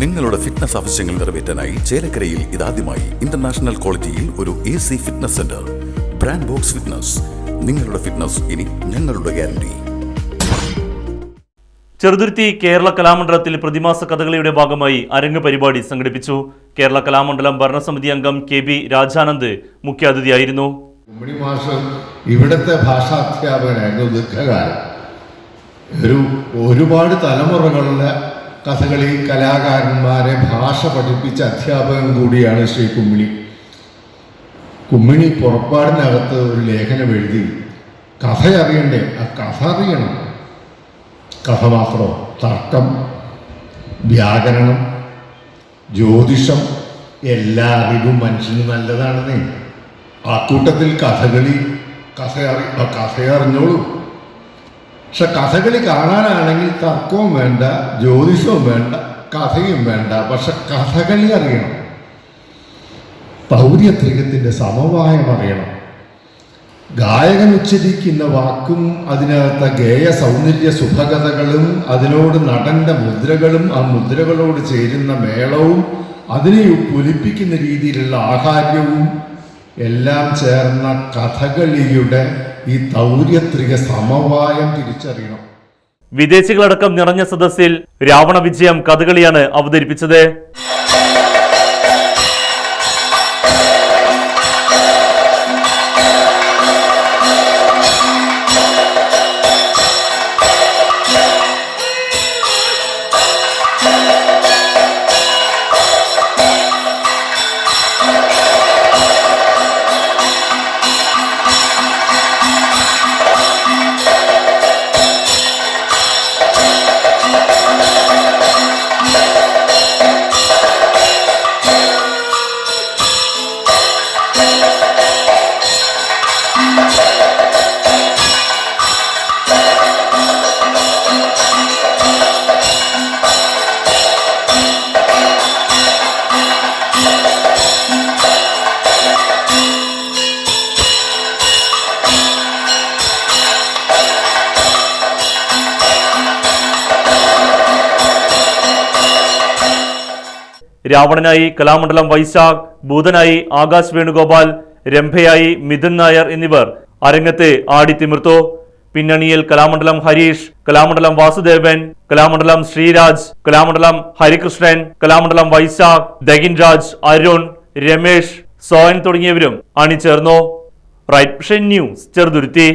നിങ്ങളുടെ ഫിറ്റ്നസ് ആവശ്യങ്ങൾ നിറവേറ്റാനായി ചേലക്കരയിൽ ഇതാദ്യമായി ഇന്റർനാഷണൽ ക്വാളിറ്റിയിൽ ഒരു A C fitness centre brand box fitness നിങ്ങളുടെ ഫിറ്റ്നസ് ഇനി ഞങ്ങളുടെ ഗ്യാരണ്ടി ചെറുതുരുത്തി കേരള കലാമണ്ഡലത്തിൽ പ്രതിമാസ കഥകളിയുടെ ഭാഗമായി അരങ്ങ് പരിപാടി സംഘടിപ്പിച്ചു. കേരള കലാമണ്ഡലം ഭരണസമിതി അംഗം കെ ബി രാജാനന്ദ് മുഖ്യാതിഥിയായിരുന്നു. ഉമ്മണി മാഷ് ഇവിടുത്തെ ഭാഷാധ്യാപകനായിരുന്നു ദീർഘകാലം. ഒരു ഒരുപാട് തലമുറകളിലെ കഥകളി കലാകാരന്മാരെ ഭാഷ പഠിപ്പിച്ച അധ്യാപകൻ കൂടിയാണ് ശ്രീ കുമ്മിണി. കുമ്മിണി പുറപ്പാടിനകത്ത് ഒരു ലേഖനം എഴുതി കഥ അറിയണ്ടേ ആ കഥ അറിയണം. കഥ മാത്രമോ തർക്കം വ്യാകരണം ജ്യോതിഷം എല്ലാ അറിവും മനുഷ്യന് നല്ലതാണെന്നേ. ആ കൂട്ടത്തിൽ കഥകളി കഥ അറി കഥ അറിഞ്ഞോളൂ പക്ഷെ കഥകളി കാണാനാണെങ്കിൽ തർക്കവും വേണ്ട ജ്യോതിഷവും വേണ്ട കഥയും വേണ്ട. പക്ഷെ കഥകളി അറിയണം. പൗര്യത്രികത്തിന്റെ സമവായം അറിയണം. ഗായകൻ ഉച്ചരിക്കുന്ന വാക്കും അതിനകത്ത ഗേയ സൗന്ദര്യ സുഭകഥകളും അതിനോട് നടന്റെ മുദ്രകളും ആ മുദ്രകളോട് ചേരുന്ന മേളവും അതിനെ പുലിപ്പിക്കുന്ന രീതിയിലുള്ള ആഹാര്യവും എല്ലാം ചേർന്ന കഥകളിയുടെ ഈ തൗര്യത്രിക സമവായം തിരിച്ചറിയണം. വിദേശികളടക്കം നിറഞ്ഞ സദസ്സിൽ രാവണ വിജയം കഥകളിയാണ് അവതരിപ്പിച്ചത്. രാവണനായി കലാമണ്ഡലം വൈശാഖ് ഭൂതനായി ആകാശ് വേണുഗോപാൽ രംഭയായി മിഥുൻ നായർ എന്നിവർ അരങ്ങത്ത് ആടിത്തിമിർത്തു. പിന്നണിയിൽ കലാമണ്ഡലം ഹരീഷ് കലാമണ്ഡലം വാസുദേവൻ കലാമണ്ഡലം ശ്രീരാജ് കലാമണ്ഡലം ഹരികൃഷ്ണൻ കലാമണ്ഡലം വൈശാഖ് ദഗിൻ രാജ് അരുൺ രമേഷ് സോയൻ തുടങ്ങിയവരും അണിചേർന്നു. Right news Cheruthuruthy.